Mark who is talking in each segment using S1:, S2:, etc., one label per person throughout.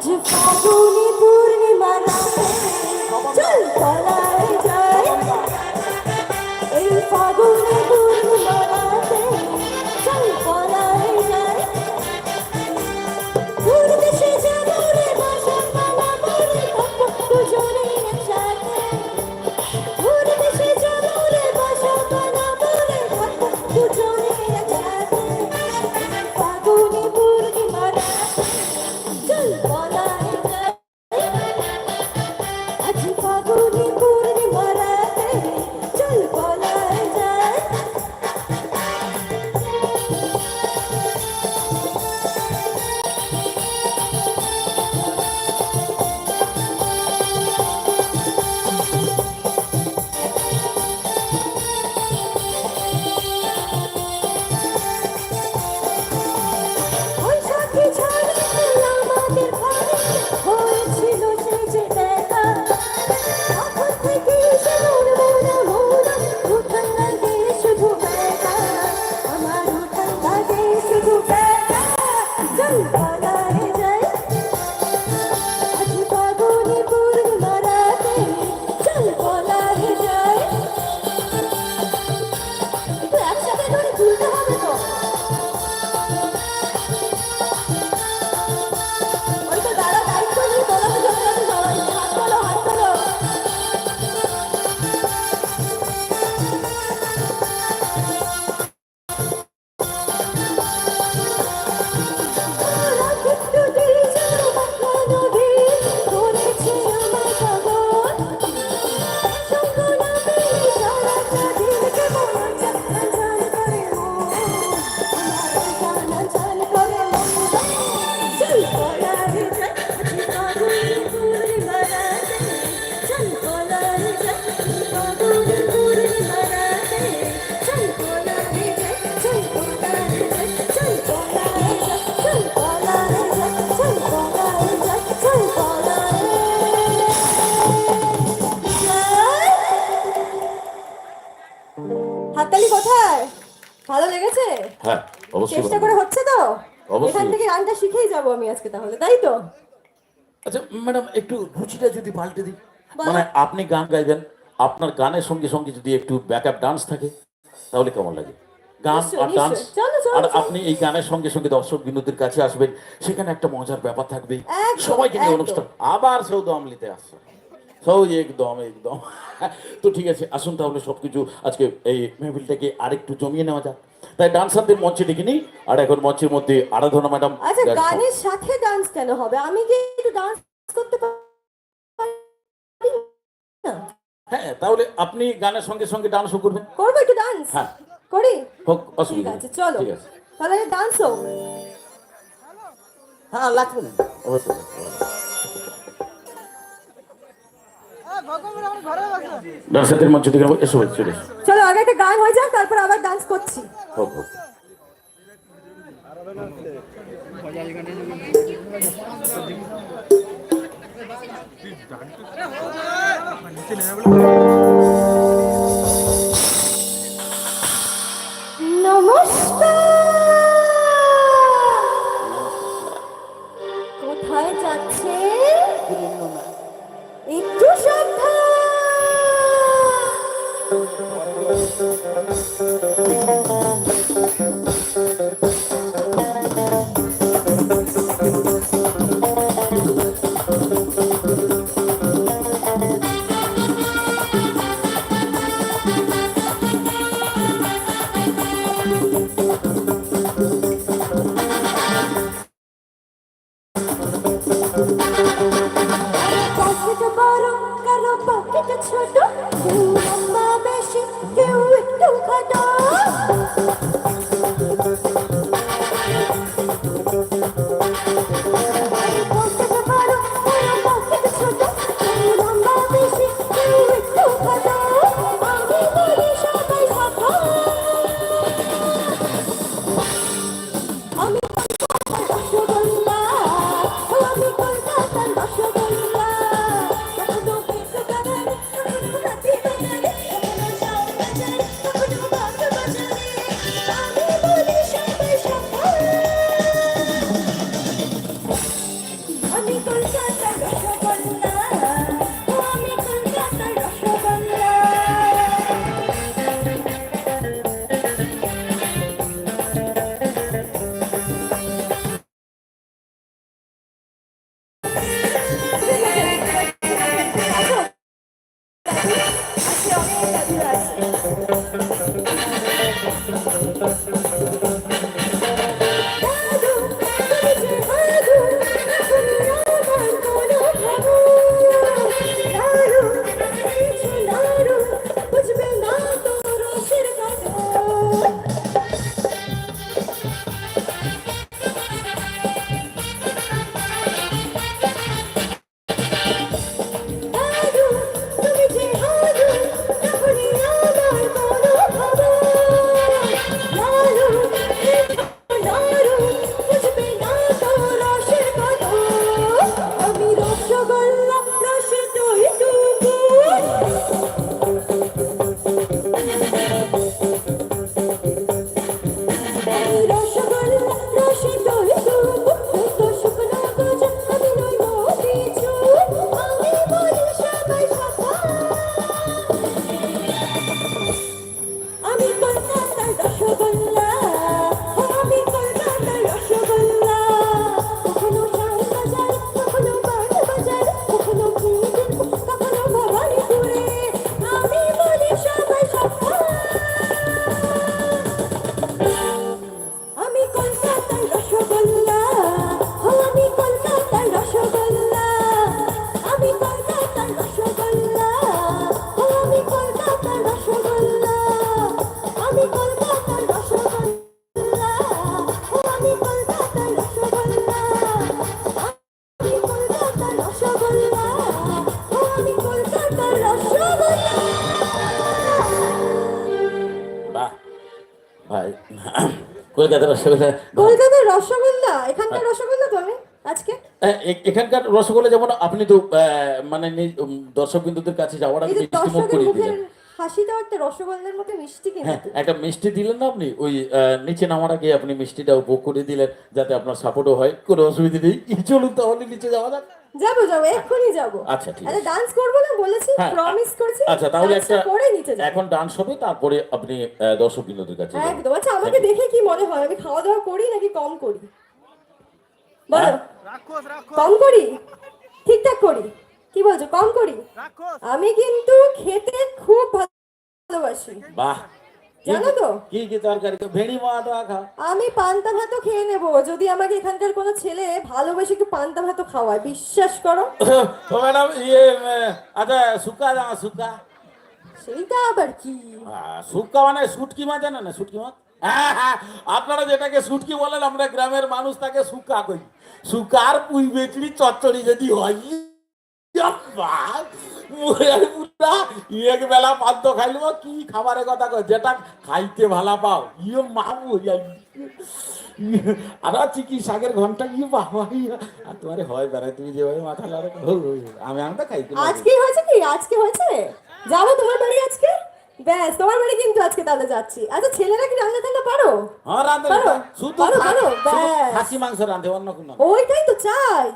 S1: আজ ফাগুনি পূর্ণিমা রাতে চল পলায় হাততালি কোথায়? ভালো লেগেছে?
S2: হ্যাঁ অবশ্যই
S1: চেষ্টা করে হচ্ছে তো? এখান থেকে গানটা শিখেই যাব আমি আজকে তাহলে তাই তো?
S2: আচ্ছা ম্যাডাম একটু রুচিটা যদি পাল্টে দিই। মানে আপনি গান গাইবেন আপনার গানের সঙ্গে সঙ্গে যদি একটু ব্যাকআপ ডান্স থাকে তাহলে কেমন লাগে? গান আর ডান্স আর আপনি এই গানের সঙ্গে সঙ্গে দর্শক বিনোদের কাছে আসবেন সেখানে একটা মজার ব্যাপার থাকবে। সবাইকে নিয়ে অনুষ্ঠান। আবার সেও দম নিতে আসছে। সৌ একদম একদম। তো ঠিক আছে আসুন তাহলে সবকিছু আজকে এই মেহফিলটাকে আরেকটু জমিয়ে নেওয়া যাক। তাই ডান্সারদের মঞ্চে ডেকে নিই আর এখন মঞ্চের মধ্যে আরাধনা ম্যাডাম
S1: আচ্ছা গানের সাথে ডান্স কেন হবে? আমি কি একটু ডান্স করতে পারি? না?
S2: হ্যাঁ তাহলে আপনি গানের সঙ্গে সঙ্গে ডান্সও করবেন।
S1: করব একটু ডান্স
S2: হ্যাঁ।
S1: করি?
S2: হোক
S1: ঠিক
S2: অসুবিধা
S1: আছে চলো।
S2: ঠিক আছে।
S1: তাহলে ডান্স হোক।
S2: হ্যাঁ লাগবে না। অবশ্যই ডান্সারদের মঞ্চ থেকে এসো চলে
S1: চলো আগে একটা গান হয়ে যাক তারপর আবার ডান্স করছি।
S2: হোক হোক।
S1: ছোট কলকাতার রসগোল্লা। কলকাতার রসগোল্লা? এখানকার রসগোল্লা তো আমি আজকে?
S2: এখানকার রসগোল্লা যেমন আপনি তো মানে দর্শক বিন্দুদের কাছে যাওয়ার আগে
S1: এই
S2: মিষ্টি মুখ করে দিলেন।
S1: হাসিটাও একটা রসগোল্লার মতো মিষ্টি কিন্তু।
S2: হ্যাঁ একটা মিষ্টি দিলেন না আপনি? ওই নিচে নামার আগে আপনি মিষ্টিটা উপভোগ করে দিলেন যাতে আপনার সাপোর্টও হয়। কোনো অসুবিধা নেই। চলুন তাহলে নিচে যাওয়া যাক।
S1: যাব যাব এক্ষুনি যাব।
S2: আচ্ছা, ঠিক
S1: আরে ডান্স করব না? বলেছি
S2: হ্যাঁ,
S1: প্রমিস করেছি
S2: আচ্ছা তাহলে একটা
S1: করে নিচে যাব।
S2: এখন ডান্স হবে তারপরে আপনি দর্শক বিন্দুদের কাছে
S1: একদম। আচ্ছা আমাকে দেখে কি মনে হয়? আমি খাওয়া দাওয়া করি নাকি কম করি? বলো।
S2: হ্যাঁ?
S1: কম করি? ঠিকঠাক করি। কি বলছো? কম করি? আমি কিন্তু খেতে খুব ভালোবাসি।
S2: বাহ
S1: জানো তো?
S2: কি কি তরকারি? ভেড়ি মাটা খা।
S1: আমি পান্তা ভাতও খেয়ে নেব। যদি আমাকে এখানকার কোনো ছেলে ভালোবেসে একটু পান্তা ভাতও খাওয়ায় বিশ্বাস করো।
S2: ও ম্যাডাম ইয়ে আচ্ছা সুকা জানা সুকা
S1: সেইটা আবার কি?
S2: আহ, মানে শুটকি মাছ জানেন না শুটকি মাছ? আপনারা যেটাকে শুটকি বলেন আমরা গ্রামের মানুষ তাকে শুকা কই। শুকার পুই বেচড়ি চচ্চড়ি যদি হয় এক বেলা পান্ত খাইলব কি খাবারের কথা কয়? যেটা খাইতে ভালা পাও। ইয়ে মা বলিয়াই আর চিকি শাকের ঘণ্টা ইয়ে বাবা। আর তোমার হয় বেড়ায় তুমি যেভাবে মাথা লাড়ে আমি আমি তো খাইতে
S1: আজকে হয়েছে কি? আজকে হয়েছে? যাব তোমার বাড়ি আজকে? ব্যাস তোমার বাড়ি কিন্তু আজকে তাহলে যাচ্ছি। আচ্ছা ছেলেরা কি রান্না টান্না পারো?
S2: হ্যাঁ রাঁধে
S1: পারো?
S2: শুধু
S1: পারো, ব্যাস।
S2: খাসি মাংস রাঁধে অন্য কোনো
S1: ওইটাই তো চাই!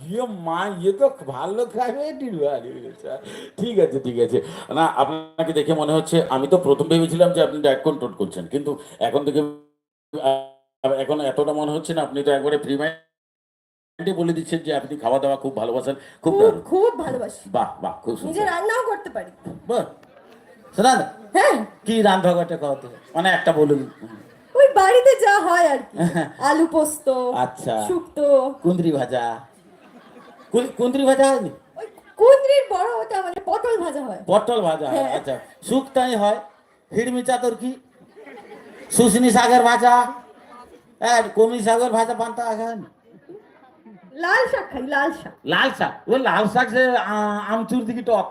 S2: ইয়ে মা ইয়ে তো ভালো খাবে ঠিক আছে ঠিক আছে। না আপনাকে দেখে মনে হচ্ছে আমি তো প্রথম ভেবেছিলাম যে আপনি ডায়েট কন্ট্রোল করছেন কিন্তু এখন থেকে এখন এতটা মনে হচ্ছে না আপনি তো একবারে ফ্রি মাইন্ডে বলে দিচ্ছেন যে আপনি খাওয়া দাওয়া খুব ভালোবাসেন খুব
S1: খুব ভালোবাসি।
S2: বাহ বাহ খুব
S1: নিজে
S2: সুন্দর
S1: রান্নাও করতে পারি।
S2: বাহ। শোনা
S1: হ্যাঁ।
S2: কি রান্না ঘটে খাওয়াতে মানে একটা বলুন।
S1: ওই বাড়িতে যা হয় আর কি। আলু পোস্ত
S2: আচ্ছা।
S1: শুক্তো।
S2: কুন্দ্রি ভাজা। কুন্দ্রি ভাজা? হয়নি
S1: ওই কুঁদরির বড় ওটা মানে পটল ভাজা হয়।
S2: পটল ভাজা হয়,
S1: হ্যাঁ।
S2: আচ্ছা। শুক্তাই হয় হিড়মি চাদর কি? শুশনি শাকের ভাজা। হ্যাঁ কমি শাকের ভাজা পান্তা খান।
S1: লাল শাক খাই লাল শাক।
S2: লাল শাক? ও লাল শাক সে আমচুর দিকে টক।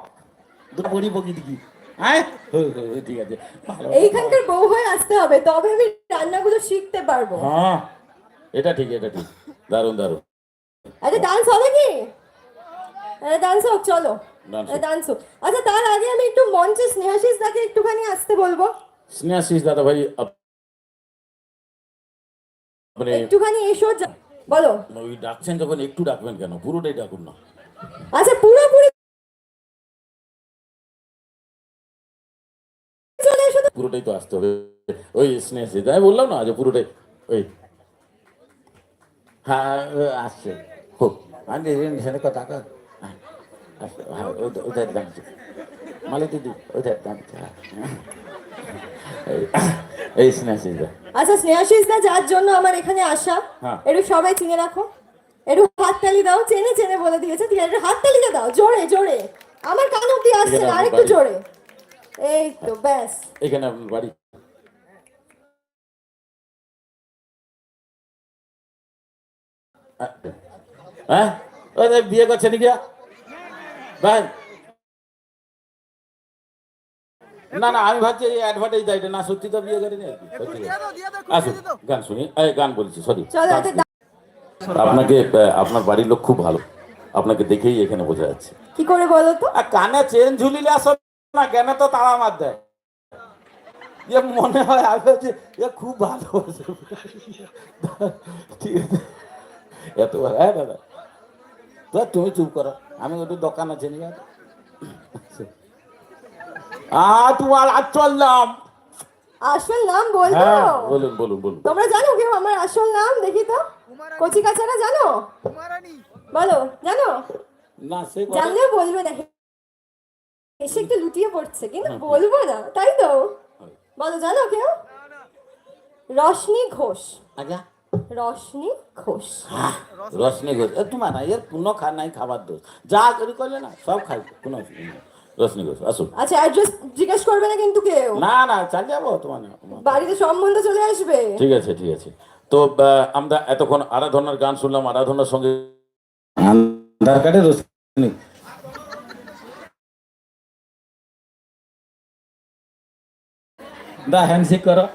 S2: দুটো বড়ি পকি দিকে। হ্যাঁ হো, হো, হো, ঠিক আছে।
S1: এইখানকার বউ হয়ে আসতে হবে তবে আমি রান্নাগুলো শিখতে পারব।
S2: হ্যাঁ। এটা ঠিক এটা ঠিক। দারুণ দারুণ।
S1: আচ্ছা ডান্স হবে কি? ডান্স হোক চলো। ডান্স হোক। আচ্ছা তার আগে আমি একটু মঞ্চে স্নেহাশিস দাকে একটুখানি আসতে বলব।
S2: স্নেহাশিস দাদা ভাই আপনি
S1: একটুখানি এসো
S3: বলো।
S2: ওই ডাকছেন যখন একটু ডাকবেন কেন? পুরোটাই ডাকুন না।
S3: আচ্ছা পুরোপুরি
S2: পুরোটাই তো আসতে হবে। ওই স্নেহ আমি বললাম না যে পুরোটাই ওই আসছে। হোক আমি কথা কার। আসছে। হ্যাঁ ওই- দাম মালে দিদি ওইটার দাম হ্যাঁ। এই- এই স্নেহ
S3: আচ্ছা স্নেহাশিস দা যার জন্য আমার এখানে আসা
S2: হ্যাঁ।
S3: একটু সবাই চিনে রাখো। একটু হাততালি দাও চেনে চেনে বলে দিয়েছে। ঠিক আছে একটু হাততালিটা দাও। জোরে জোরে। আমার কান অব্দি আসছে না আরেকটু জোরে। এই তো ব্যাস।
S2: এখানে বাড়ি। হ্যাঁ? ওই বিয়ে করছে নাকি? ভাই। না না আমি ভাবছি এই অ্যাডভার্টাইজ দেয় না সত্যি তো বিয়ে করেনি আর কি। আসুন গান শুনি। এই গান বলছি সরি। আপনাকে আপনার বাড়ির লোক খুব ভালো। আপনাকে দেখেই এখানে বোঝা যাচ্ছে।
S3: কি করে বলো তো?
S2: আর কানে চেন ঝুলিলে আসো না কেন তো তাড়া মার দেয়। মনে হয় আমি ভাবছি খুব ভালো। ঠিক আছে। এত ভালো হ্যাঁ দাদা তো তুমি চুপ করো আমি একটু দোকান আছে নিয়ে আ তোমার
S3: আসল নাম। বলব?
S2: হ্যাঁ বলুন বলুন বলুন।
S3: তোমরা জানো কেউ আমার আসল নাম দেখি তো? কচি কাচারা জানো? বলো জানো?
S2: না সে
S3: জানলেও বলবে না। এসে একটু লুটিয়ে পড়ছে কিন্তু বলব না তাই তো? বলো জানো কেউ? রশনি ঘোষ।
S2: আচ্ছা
S3: রশনি ঘোষ।
S2: রসনি ঘোষ। এ তোমার না এর কোনো খা নাই খাবার দোষ। যা করি করলে না সব খাই কোনো অসুবিধা নেই। রসনি ঘোষ আসুন
S3: আচ্ছা অ্যাড্রেস জিজ্ঞেস করবে না কিন্তু কেউ?
S2: না না চাল যাব তোমার
S3: বাড়িতে সম্বন্ধ চলে আসবে?
S2: ঠিক আছে ঠিক আছে। তো আমরা এতক্ষণ আরাধনার গান শুনলাম আরাধনার সঙ্গে আধার কার্ডে রসনি দা হ্যান্ডশেক করো।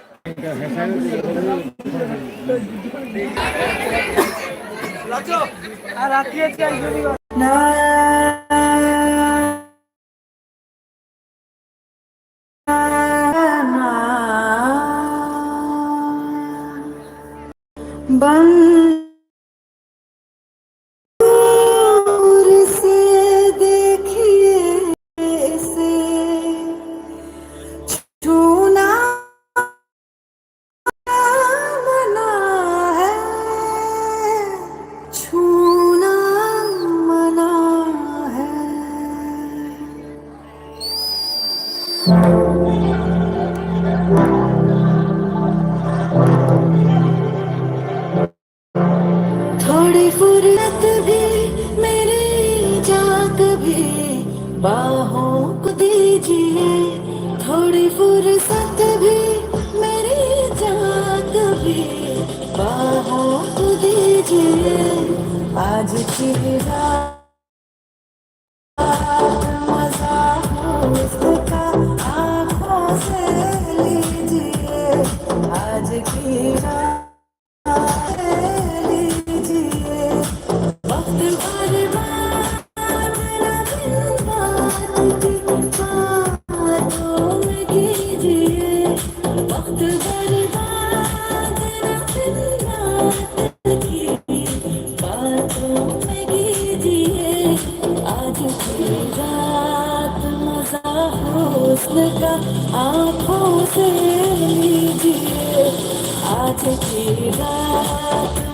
S3: दूर थोड़ी फुर्सत भी मेरी जाग भी बाहों रात मज़ा हुस्न का आँखों से लीजिए। आज की रात